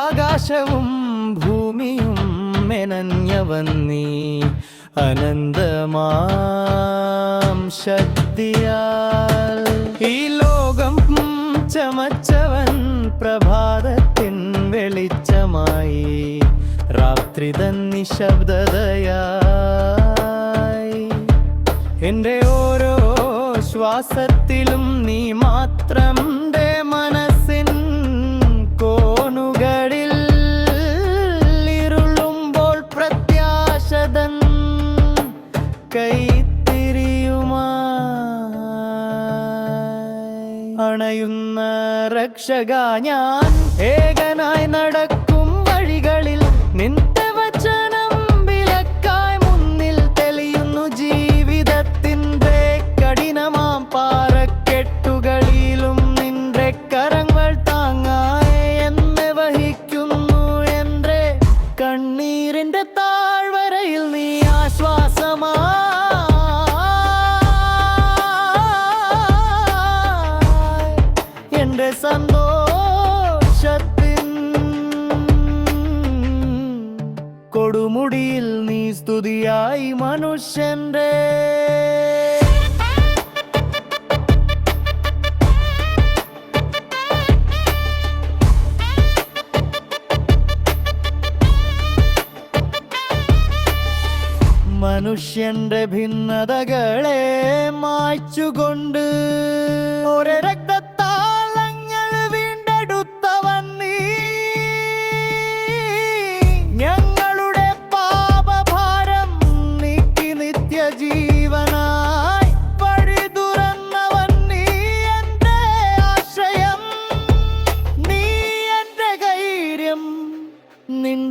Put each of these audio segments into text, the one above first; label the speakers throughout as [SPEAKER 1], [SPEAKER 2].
[SPEAKER 1] ആകാശവും ഭൂമിയും മെനഞ്ഞവൻ നീ അനന്തമാം ശക്തിയാൽ രാത്രി നിശബ്ദതയായി എന്റെ ഓരോ ശ്വാസത്തിലും നീ മാത്രം മനസ്സിൻ രക്ഷക ഞാൻ ഏകനായി നടക്കും. സന്തോഷത്തിൻ കൊടുമുടിയിൽ നീ സ്തുതിയായി മനുഷ്യന്റെ മനുഷ്യന്റെ ഭിന്നതകളെ മായ്ച്ചുകൊണ്ട് ഒരേ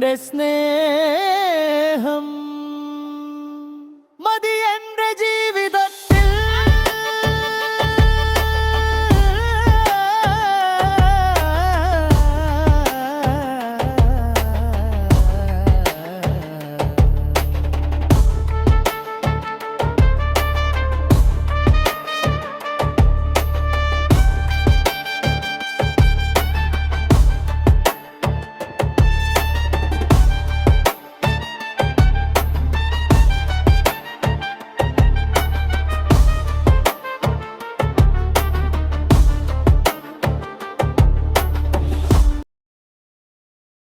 [SPEAKER 1] besne